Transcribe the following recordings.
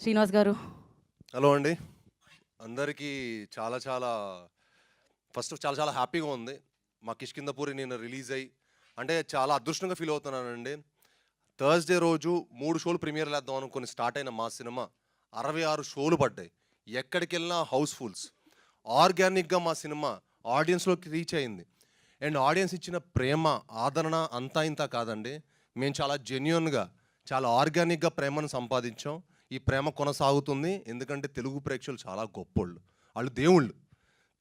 శ్రీనివాస్ గారు. హలో అండి. అందరికీ చాలా చాలా ఫస్ట్ చాలా చాలా హ్యాపీగా ఉంది. మా కిష్కిందపూరి నేను రిలీజ్ అయ్యి అంటే చాలా అదృష్టంగా ఫీల్ అవుతున్నానండి. థర్స్డే రోజు మూడు షోలు ప్రీమియర్ వేద్దాం అనుకుని స్టార్ట్ అయిన మా సినిమా అరవై ఆరు షోలు పడ్డాయి. ఎక్కడికి వెళ్ళినా హౌస్ఫుల్స్. ఆర్గానిక్గా మా సినిమా ఆడియన్స్లోకి రీచ్ అయింది. అండ్ ఆడియన్స్ ఇచ్చిన ప్రేమ ఆదరణ అంతా ఇంత కాదండి. మేము చాలా జెన్యున్గా చాలా ఆర్గానిక్గా ప్రేమను సంపాదించాం. ఈ ప్రేమ కొనసాగుతుంది. ఎందుకంటే తెలుగు ప్రేక్షకులు చాలా గొప్పోళ్ళు. వాళ్ళు దేవుళ్ళు.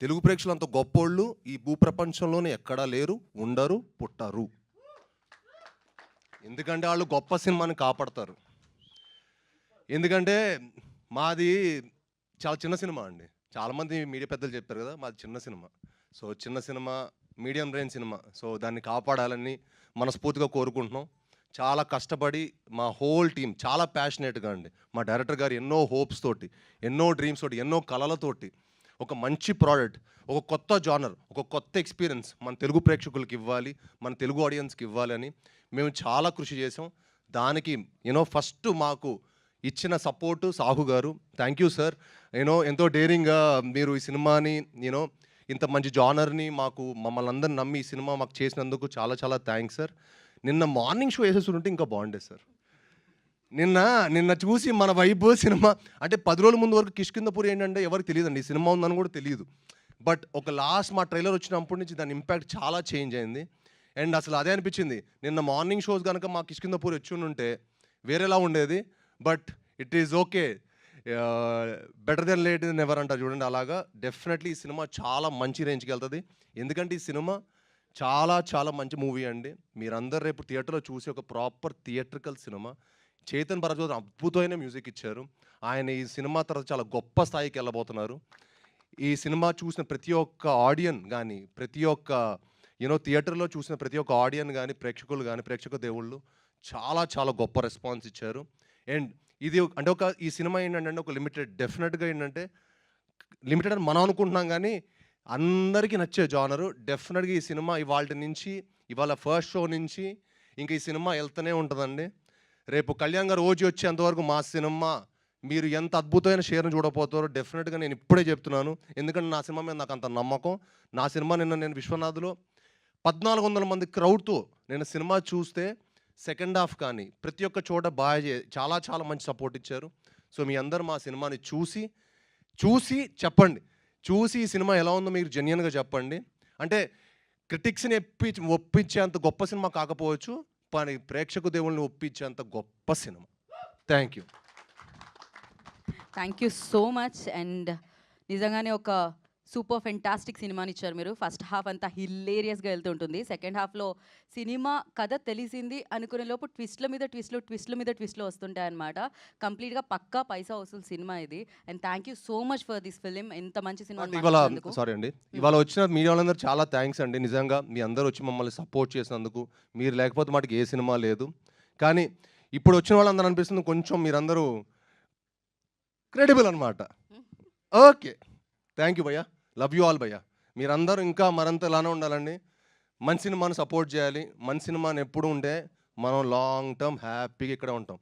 తెలుగు ప్రేక్షకులు అంత గొప్పోళ్ళు ఈ భూప్రపంచంలోనే ఎక్కడా లేరు ఉండరు పుట్టరు. ఎందుకంటే వాళ్ళు గొప్ప సినిమాని కాపాడతారు. ఎందుకంటే మాది చాలా చిన్న సినిమా అండి. చాలామంది మీడియా పెద్దలు చెప్పారు కదా మాది చిన్న సినిమా. సో చిన్న cinema medium range cinema. So దాన్ని కాపాడాలని మనస్ఫూర్తిగా కోరుకుంటున్నాం. చాలా కష్టపడి మా హోల్ టీం చాలా ప్యాషనేట్గా అండి. మా డైరెక్టర్ గారు ఎన్నో హోప్స్ తోటి ఎన్నో డ్రీమ్స్ తోటి ఎన్నో కళలతోటి ఒక మంచి ప్రోడక్ట్ ఒక కొత్త జానర్ ఒక కొత్త ఎక్స్పీరియన్స్ మన తెలుగు ప్రేక్షకులకి ఇవ్వాలి మన తెలుగు ఆడియన్స్కి ఇవ్వాలని మేము చాలా కృషి చేసాం దానికి యూనో ఫస్ట్ మాకు ఇచ్చిన సపోర్టు సాహు గారు. Thank you sir. యూనో ఎంతో డేరింగ్గా మీరు ఈ సినిమాని యూనో ఇంత మంచి జానర్ని మాకు మమ్మల్ని అందరిని నమ్మి ఈ సినిమా మాకు చేసినందుకు చాలా చాలా థ్యాంక్స్ సార్. నిన్న మార్నింగ్ షో వేసేస్తుంటే ఇంకా బాగుండేది సార్. నిన్న నిన్న చూసి మన వైబ్ సినిమా అంటే పది రోజుల ముందు వరకు కిష్కిందపూరి ఏంటంటే ఎవరికి తెలియదండి. ఈ సినిమా ఉందని కూడా తెలియదు బట్ ఒక లాస్ట్ మా ట్రైలర్ వచ్చినప్పటి నుంచి దాని ఇంపాక్ట్ చాలా చేంజ్ అయింది. అండ్ అసలు అదే అనిపించింది. నిన్న మార్నింగ్ షోస్ కనుక మా కిష్కిందపూరి వచ్చి ఉంటే వేరేలా ఉండేది. But it is okay. Better then late then ever అంటారు చూడండి అలాగా. డెఫినెట్లీ ఈ సినిమా చాలా మంచి రేంజ్కి వెళ్తుంది. ఎందుకంటే ఈ సినిమా చాలా చాలా మంచి మూవీ అండి. మీరందరూ రేపు థియేటర్లో చూసి ఒక proper theatrical cinema Chaitan Bharadwaj అద్భుతమైన మ్యూజిక్ ఇచ్చారు. ఆయన ఈ సినిమా తర్వాత చాలా గొప్ప స్థాయికి వెళ్ళబోతున్నారు. ఈ సినిమా చూసిన ప్రతి ఒక్క ఆడియన్ కానీ ప్రతి ఒక్క యూనో థియేటర్లో చూసిన ప్రతి ఒక్క ఆడియన్ కానీ ప్రేక్షకులు కానీ ప్రేక్షక దేవుళ్ళు చాలా చాలా గొప్ప రెస్పాన్స్ ఇచ్చారు. అండ్ ఇది అంటే ఒక ఈ సినిమా ఏంటంటే ఒక లిమిటెడ్ డెఫినెట్గా ఏంటంటే లిమిటెడ్ అని మనం అనుకుంటున్నాం కానీ అందరికీ నచ్చే జానరు. డెఫినెట్గా ఈ సినిమా ఇవాళ నుంచి ఇవాళ ఫస్ట్ షో నుంచి ఇంకా ఈ సినిమా వెళ్తూనే ఉంటుందండి. రేపు కళ్యాణ్ గారు ఓజీ వచ్చేంతవరకు మా సినిమా మీరు ఎంత అద్భుతమైన షేర్ను చూడపోతారో డెఫినెట్గా నేను ఇప్పుడే చెప్తున్నాను. ఎందుకంటే నా సినిమా మీద నాకు అంత నమ్మకం. నా సినిమా నిన్న నేను విశ్వనాథ్లో పద్నాలుగు వందల మంది క్రౌడ్తో నేను సినిమా చూస్తే సెకండ్ హాఫ్ కానీ ప్రతి ఒక్క చోట బాగా చే- చాలా చాలా మంచి సపోర్ట్ ఇచ్చారు. సో మీ అందరు మా సినిమాని చూసి చూసి చెప్పండి. చూసి ఈ సినిమా ఎలా ఉందో మీరు జెన్యున్గా చెప్పండి. అంటే క్రిటిక్స్ని ఎప్పి ఒప్పించేంత గొప్ప సినిమా కాకపోవచ్చు కానీ ప్రేక్షకు దేవుళ్ళని ఒప్పించేంత గొప్ప cinema. Thank you thank you so much and నిజంగానే ఒక సూపర్ ఫెంటాస్టిక్ సినిమాని ఇచ్చారు మీరు. ఫస్ట్ హాఫ్ అంతా హిల్లేరియస్గా వెళ్తుంటుంది సెకండ్ హాఫ్లో సినిమా కథ తెలిసింది అనుకునే లోపు ట్విస్ట్ల మీద ట్విస్ట్లు ట్విస్ట్ల మీద ట్విస్ట్లు వస్తుంటాయి అనమాట కంప్లీట్గా పక్కా పైసా వసూలు సినిమా ఇది. And thank you so much for this film. ఎంత మంచి సినిమా సారీ అండి. ఇవాళ వచ్చిన మీడియా వాళ్ళందరూ చాలా థ్యాంక్స్ అండి. నిజంగా మీ అందరూ వచ్చి మమ్మల్ని సపోర్ట్ చేసినందుకు. మీరు లేకపోతే మాకు ఏ సినిమా లేదు. కానీ ఇప్పుడు వచ్చిన వాళ్ళందరూ అనిపిస్తుంది కొంచెం మీరందరూ క్రెడిబుల్ అనమాట ఓకే. థ్యాంక్ యూ భయ్యా. లవ్ యూ ఆల్ భయ్యా. మీరందరూ ఇంకా మరంత ఇలానే ఉండాలండి. మంచి సినిమాను సపోర్ట్ చేయాలి. మన సినిమాను ఎప్పుడు ఉంటే మనం లాంగ్ టర్మ్ హ్యాపీగా ఇక్కడ ఉంటాం.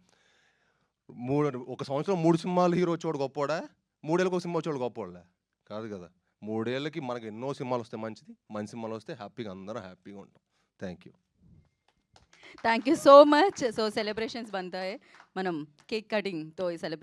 మూడు ఒక సంవత్సరం మూడు సినిమాలు హీరో వచ్చేవాడు గొప్పవాడా? మూడేళ్ళకి ఒక సినిమా వచ్చేవాడు గొప్పోడా కాదు కదా. మూడేళ్ళకి మనకి ఎన్నో సినిమాలు వస్తే మంచిది. మంచి సినిమాలు వస్తే హ్యాపీగా అందరం హ్యాపీగా ఉంటాం. Thank you thank you so much so celebrations బంతాయి. మనం కేక్ కటింగ్తో ఈ సెలబ్రేషన్